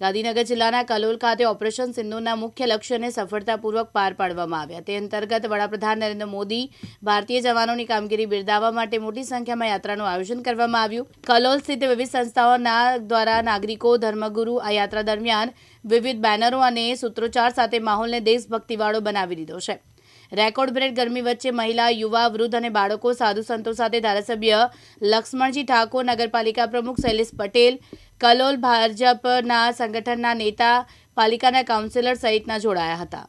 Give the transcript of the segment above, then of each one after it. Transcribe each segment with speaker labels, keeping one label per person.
Speaker 1: ગાંધીનગર જિલ્લાના કલોલ ખાતે ઓપરેશન સિંધુના મુખ્ય લક્ષ્યને સફળતાપૂર્વક પાર પાડવામાં આવ્યા. તે અંતર્ગત વડાપ્રધાન નરેન્દ્ર મોદી, ભારતીય જવાનોની કામગીરી બિરદાવવા માટે મોટી સંખ્યામાં યાત્રાનું આયોજન કરવામાં આવ્યું. કલોલ સ્થિત વિવિધ સંસ્થાઓના દ્વારા નાગરિકો, ધર્મગુરુ આ યાત્રા દરમિયાન વિવિધ બેનરો અને સૂત્રોચ્ચાર સાથે માહોલને દેશભક્તિવાળો બનાવી દીધો છે. રેકોર્ડ બ્રેક ગરમી વચ્ચે મહિલા, યુવા, વૃદ્ધ અને બાળકો સાધુ સંતો સાથે ધારાસભ્ય લક્ષ્મણજી ઠાકોર, નગરપાલિકા પ્રમુખ શૈલેષ પટેલ, કલોલ ભાજપના સંગઠનના નેતા, પાલિકાના કાઉન્સિલર સહિતના જોડાયા હતા.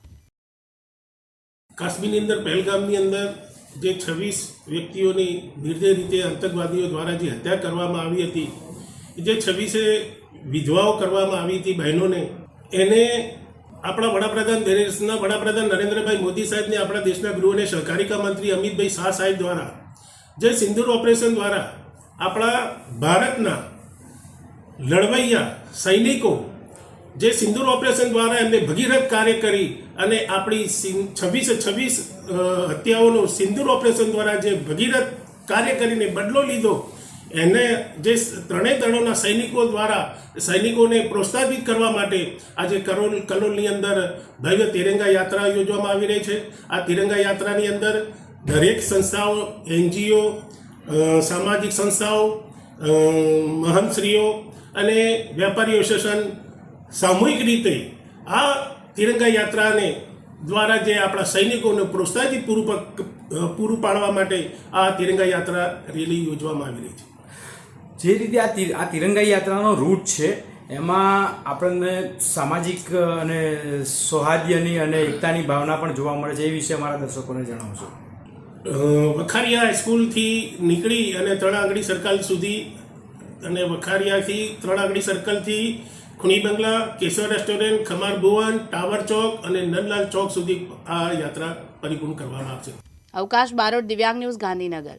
Speaker 2: કાશ્મીરની અંદર, પહેલગામની અંદર જે છવ્વીસ વ્યક્તિઓની નિર્દય રીતે આતંકવાદીઓ દ્વારા જે હત્યા કરવામાં આવી હતી, જે છવ્વીસે વિધવાઓ કરવામાં આવી હતી બહેનોને, એને આપણા વડાપ્રધાન દેશના વડાપ્રધાન નરેન્દ્રભાઈ મોદી સાહેબને આપણા દેશના ગૃહ અને સહકારિતા મંત્રી અમિતભાઈ શાહ સાહેબ દ્વારા, જે સિંદૂર ઓપરેશન દ્વારા આપણા ભારતના લડવૈયા સૈનિકો જે સિંદૂર ઓપરેશન દ્વારા એમને ભગીરથ કાર્ય કરી અને આપણી છવ્વીસે છવ્વીસ હત્યાઓનો સિંદૂર ઓપરેશન દ્વારા જે ભગીરથ કાર્ય કરીને બદલો લીધો એને જે ત્રણેય દળોના સૈનિકો દ્વારા, સૈનિકોને પ્રોત્સાહિત કરવા માટે આજે કરોલ, કલોલની અંદર ભવ્ય તિરંગા યાત્રા યોજવામાં આવી રહી છે. આ તિરંગા યાત્રાની અંદર દરેક સંસ્થાઓ, એનજીઓ સામાજિક સંસ્થાઓ મહંતશ્રીઓ અને વેપારી એસોસિએશન સામૂહિક રીતે આ તિરંગા યાત્રાને દ્વારા જે આપણા સૈનિકોને પ્રોત્સાહિત પૂરું પૂરું પાડવા માટે આ તિરંગા યાત્રા રેલી યોજવામાં આવી રહી છે.
Speaker 3: જે રીતે આ તિ- આ તિરંગા યાત્રાનો રૂટ છે એમાં આપણને સામાજિક અને સૌહાર્દની અને એકતાની ભાવના પણ જોવા મળે છે એ વિશે અમારા દર્શકોને જણાવશો
Speaker 2: વખારિયા હાઈસ્કૂલથી નીકળી અને તળાગડી સર્કલ સુધી અને વખારિયાથી તળાગડી સર્કલથી ખૂણી બંગલા કેશવ રેસ્ટોરન્ટ ખમાર ભુવન ટાવર ચોક અને નંદલાલ ચોક સુધી આ યાત્રા પરિપૂર્ણ કરવામાં આવશે.
Speaker 1: અવકાશ બારોટ દિવ્યાંગ ન્યૂઝ ગાંધીનગર.